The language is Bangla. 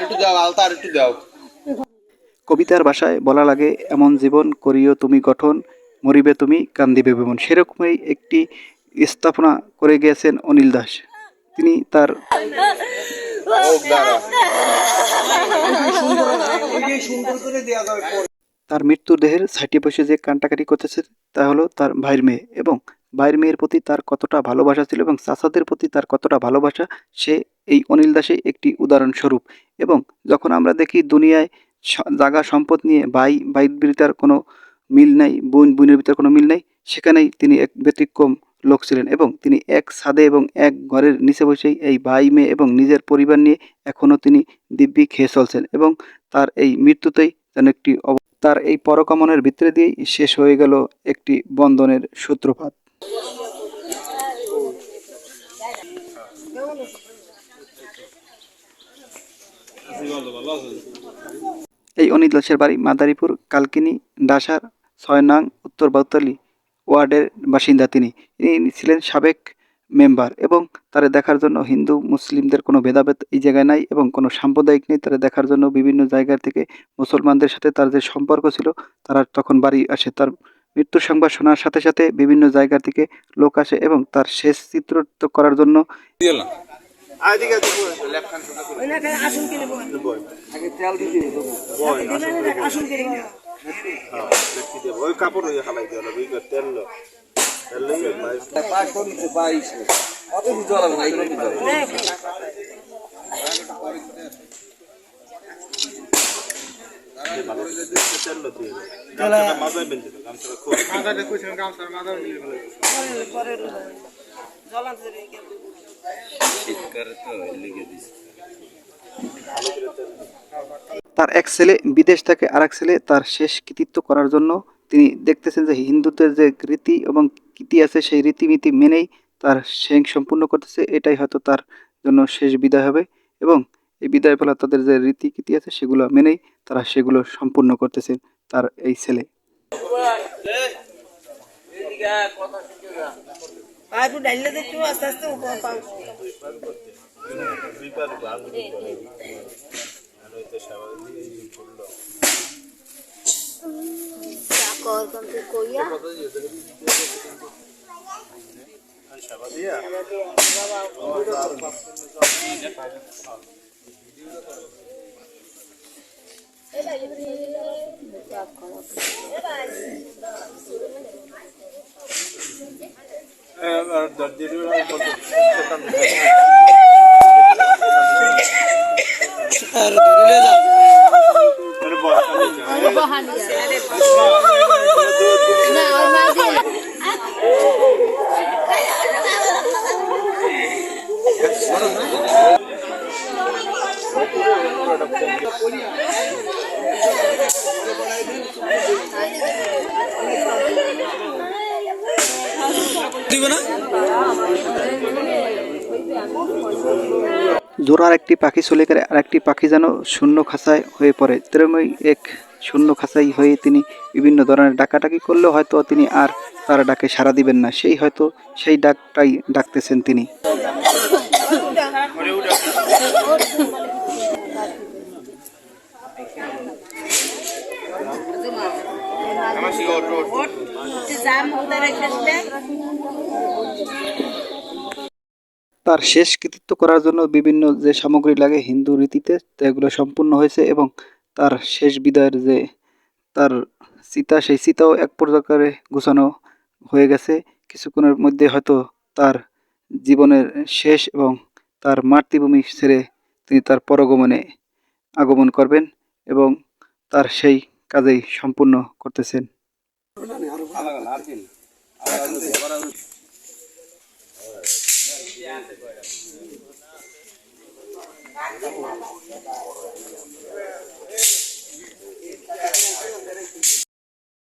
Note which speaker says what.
Speaker 1: আর একটু দাও আলতা আর একটু দাও
Speaker 2: কবিতার ভাষায় বলা লাগে এমন জীবন করিও তুমি গঠন মরিবে তুমি কান্দিবে বেমন। সেরকমই একটি স্থাপনা করে গিয়েছেন অনিল দাস। তিনি তার তার মৃত্যুর দেহের সাইটে বসে যে কান্টাকাটি করতেছে তা হলো তার ভাইয়ের মেয়ে এবং ভাইয়ের মেয়ের প্রতি তার কতটা ভালোবাসা ছিল এবং চাচাদের প্রতি তার কতটা ভালোবাসা, সে এই অনিল দাসে একটি উদাহরণস্বরূপ। এবং যখন আমরা দেখি দুনিয়ায় জাগা সম্পদ নিয়ে ভাই ভাইয়ের বিরুদ্ধার কোনো মিল নাই, বোন, বোনের ভিতরে কোনো মিল নাই, সেখানেই তিনি এক ব্যতিক্রম লোক ছিলেন এবং তিনি এক ছাদে এবং এক ঘরের নিচে বসেই এই ভাই মেয়ে এবং নিজের পরিবার নিয়ে এখনও তিনি দিব্যি খেয়ে চলছেন এবং তার এই মৃত্যুতেই যেন একটি তার এই পরকামনের ভিতরে দিয়েই শেষ হয়ে গেল একটি বন্ধনের সূত্রপাত। এই অনিল দাসের বাড়ি মাদারীপুর, কালকিনি ডাসার ছয় নং উত্তর বাউতালি ওয়ার্ডের বাসিন্দা তিনি। ইনি ছিলেন সাবেক মেম্বার এবং তারা দেখার জন্য হিন্দু, মুসলিমদের কোনো ভেদাভেদ এই জায়গায় নাই এবং কোনো সাম্প্রদায়িক নেই। তারা দেখার জন্য বিভিন্ন জায়গা থেকে মুসলমানদের সাথে তার যে সম্পর্ক ছিল, তারা তখন বাড়ি আসে। তার মৃত্যুর সংবাদ শোনার সাথে সাথে বিভিন্ন জায়গা থেকে লোক আসে এবং তার শেষ চিত্রিত করার জন্য তার এক ছেলে বিদেশ থেকে আর এক ছেলে তার শেষ কৃতিত্ব করার জন্য তিনি দেখতেছেন যে হিন্দুদের যে রীতি এবং কীতি আছে সেই রীতিনীতি মেনেই তার শেং সম্পূর্ণ করতেছে। এটাই হয়তো তার জন্য শেষ বিদায় হবে এবং এই বিদায় বেলা তাদের যে রীতি কীতি আছে সেগুলো মেনেই তারা সেগুলো সম্পূর্ণ করতেছে তার এই ছেলে।
Speaker 3: আর
Speaker 4: Evet,
Speaker 3: derdleri var. Bahan
Speaker 4: ya. Nah, hani hani olmaz değil.
Speaker 2: জোড়ার একটি পাখি চলে গেলে আর একটি পাখি যেন শূন্য খাঁচায় হয়ে পড়ে। তেরমই এক শূন্য খাঁচাই হয়ে তিনি বিভিন্ন ধরনের ডাকাডাকি করলেও হয়তো তিনি আর তার ডাকে সাড়া দিবেন না। সেই হয়তো সেই ডাকটাই ডাকতেছেন তিনি। তার শেষ কৃতিত্ব করার জন্য বিভিন্ন যে সামগ্রী লাগে হিন্দু রীতিতে এগুলো সম্পূর্ণ হয়েছে এবং তার শেষ বিদায়ের যে তার চিতা সেই চিতাও এক প্রকারে গোছানো হয়ে গেছে। কিছুক্ষণের মধ্যে হয়তো তার জীবনের শেষ এবং তার মাতৃভূমি ছেড়ে তিনি তার পরগমনে আগমন করবেন এবং তার সেই কাজেই সম্পূর্ণ করতেছেন।